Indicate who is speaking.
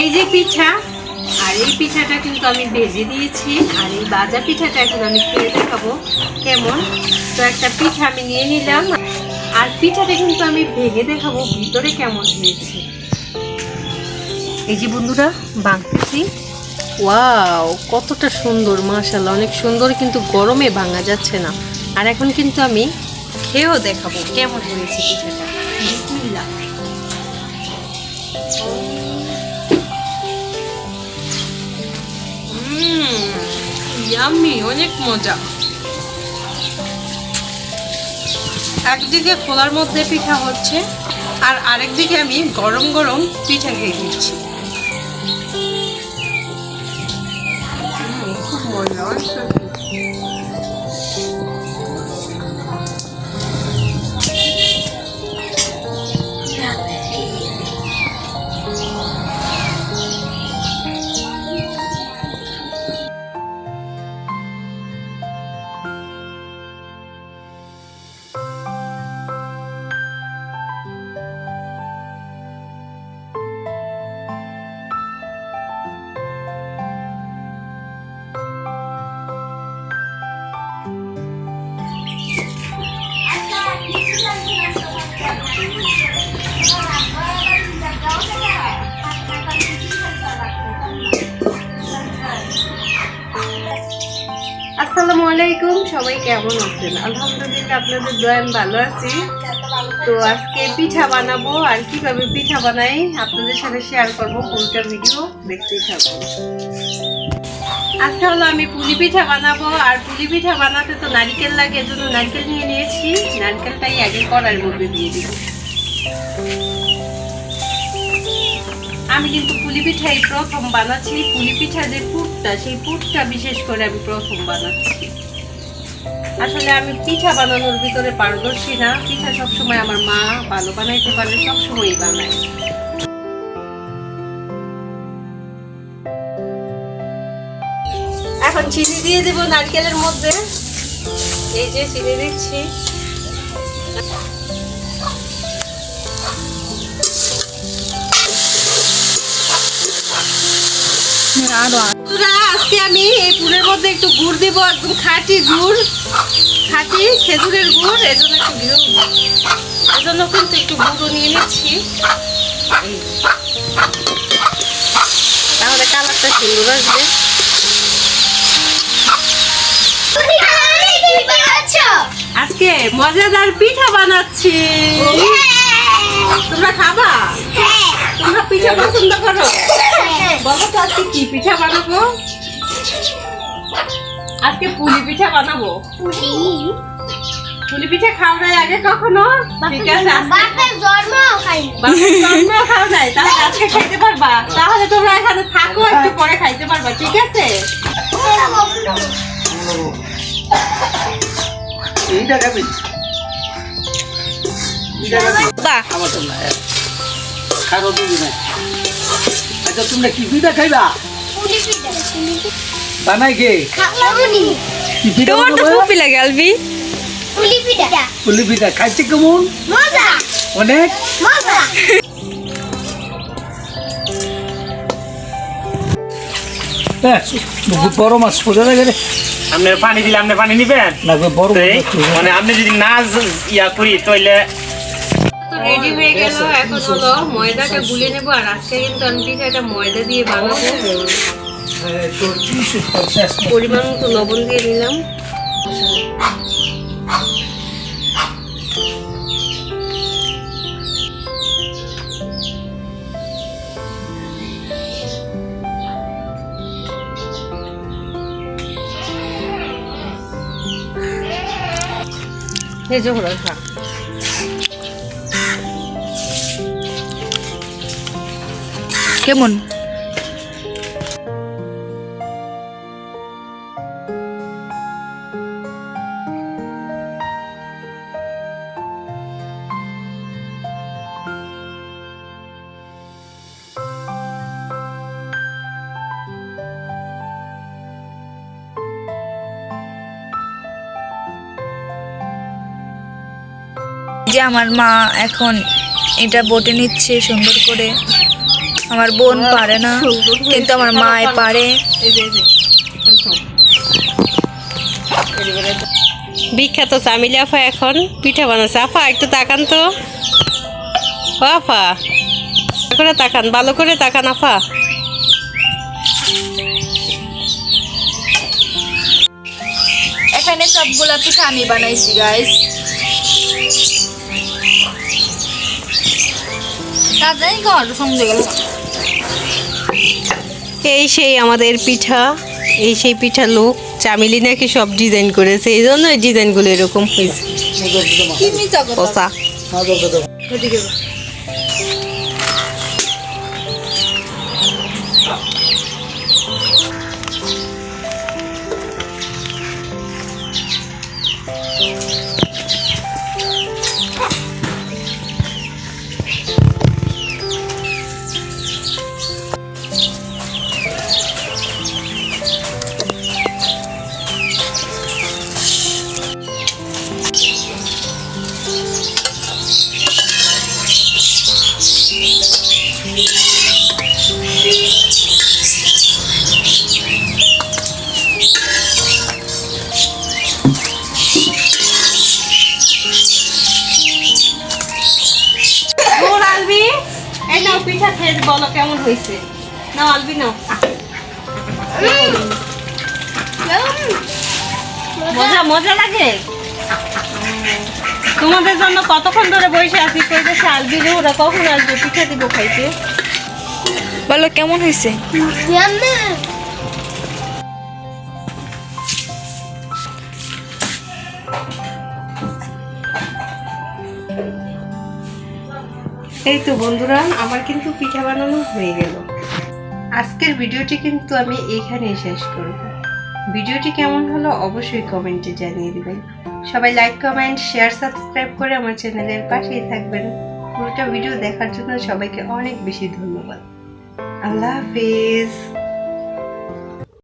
Speaker 1: এই যে পিঠা, আর এই পিঠাটা কিন্তু আমি ভেজে দিয়েছি, আর এই বাজা পিঠাটা এখন আমি খেয়ে দেখাবো কেমন। তো একটা পিঠা আমি নিয়ে নিলাম, আর পিঠাটা কিন্তু আমি ভেঙে দেখাবো ভিতরে কেমন হয়েছে। এই যে বন্ধুরা বাঁধতেছি ওয়াও, কতটা সুন্দর মাশাল্লাহ অনেক সুন্দর, কিন্তু গরমে ভাঙা যাচ্ছে না। আর এখন কিন্তু আমি খেয়েও দেখাবো কেমন হয়েছে পিঠাটা। ইয়াম্মি অনেক মজা। একদিকে খোলার মধ্যে পিঠা হচ্ছে, আর আরেকদিকে আমি গরম গরম পিঠা খেয়ে দিচ্ছি খুব মজা আসসালামু আলাইকুম, সবাই কেমন আছেন? আলহামদুলিল্লাহ আপনাদের দোয়া আমি ভালো আছি। তো আজকে পিঠা বানাবো, আর কীভাবে পিঠা বানাই আপনাদের সাথে শেয়ার করব, পুরোটা ভিডিও দেখতেই থাকব আজকে হলো আমি পুলি পিঠা বানাবো, আর পুলি পিঠা বানাতে তো নারকেল লাগে, এজন্য নারকেল নিয়ে নিয়েছি। নারকেলটাই আগে কড়ার মধ্যে দিয়ে দিব। আমি কিন্তু পুলি পিঠাই প্রথম বানাচ্ছি। পুলি পিঠা যে পুরটা, সেই পুরটা বিশেষ করে আমি প্রথম বানাচ্ছি। আসলে আমি পিঠা বানানোর ভিতরে পারদর্শী না। পিঠা সবসময় আমার মা ভালো বানাইতে পারে, সবসময়ই বানায়। এখন চিনি দিয়ে দেব নারকেলের মধ্যে। এই যে চিনি দিচ্ছি। আজকে আমি এই পুরের মধ্যে একটু গুড় দিব একদম খাঁটি গুড় খাঁটি খেজুরের গুড় এজন্য একটু গুড় এজন্য কিন্তু একটু গুঁড়ো নিয়ে নিচ্ছি। তাহলে কালারটা সুন্দর আসবে। আজকে মজাদার পিঠা বানাচ্ছি। তোমরা খাবা? তোমরা পিঠা পছন্দ করো? আজকে কি পিঠা বানাবো? আজকে পুলি পিঠা বানাবো। পুলি? পিঠা খাও নাই আগে কখনো? ঠিক আছে আজকে বাপের জন্মও খাও নাই তাহলে আজকে খাইতে পারবা। তাহলে তোমরা এখানে থাকো একটু পরে খাইতে পারবা ঠিক আছে?
Speaker 2: এইটা খাবি এইটা খাবি তুমি না আচ্ছা তোমরা কি পিঠা খাইবা? বানাই কে? কি পিঠা
Speaker 1: তোমার ফুপি লাগে আলবি।
Speaker 2: পুলি পিঠা। খাইছে কেমন? অনেক? হ্যাঁ, বড় মাছ সোজা লাগে রে।
Speaker 3: আপনার পানি দিলে আপনি পানি নিবেন?
Speaker 2: বড় মাছ।
Speaker 3: মানে আপনি যদি না ইয়া করি তাহলে
Speaker 1: রেডি হয়ে গেল এখন হলো ময়দাটা গুলে নেব আর আজকে কিন্তু আমি পিঠাটা ময়দা দিয়ে বানাবো।
Speaker 2: তিনশো পঞ্চাশ
Speaker 1: পরিমাণ মতো লবণ দিয়ে নিলাম। যে হলো খা
Speaker 4: কেমন? যে আমার মা এখন এটা বটে নিচ্ছে সুন্দর করে। আমার বোন পারে না কিন্তু আমার মা পারে।
Speaker 1: বিখ্যাত চামিলি আফা এখন পিঠা বানাচ্ছে। আফা একটু তাকান তো। আফা করে তাকান ভালো করে তাকান আফা।
Speaker 4: এখানে সবগুলা পিঠা আমি বানাইছি গাইস তাড়াতাড়ি কর সঙ্গে গেল।
Speaker 1: এই সেই আমাদের পিঠা এই সেই পিঠা লোক চামিলি নাকি সব ডিজাইন করেছে এই জন্য ডিজাইনগুলো এরকম হয়েছে। বলো, কেমন হয়েছে? নাও, আলবি নাও। মজা মজা লাগে? তোমাদের জন্য কতক্ষণ ধরে বসে আছি কইতেছে আলবি যে ওরা কখন আসবে? পিঠা দিব খাইতে।
Speaker 4: বলো, কেমন হয়েছে?
Speaker 1: এই তো বন্ধুরা, আমার কিন্তু পিঠা বানানো হয়ে গেল। আজকের ভিডিওটি কিন্তু আমি এখানেই শেষ করব। ভিডিওটি কেমন হলো অবশ্যই কমেন্টে জানিয়ে দেবেন। সবাই লাইক কমেন্ট শেয়ার সাবস্ক্রাইব করে আমার চ্যানেলের পাশেই থাকবেন। পুরোটা ভিডিও দেখার জন্য সবাইকে অনেক বেশি ধন্যবাদ। আল্লাহ হাফিজ।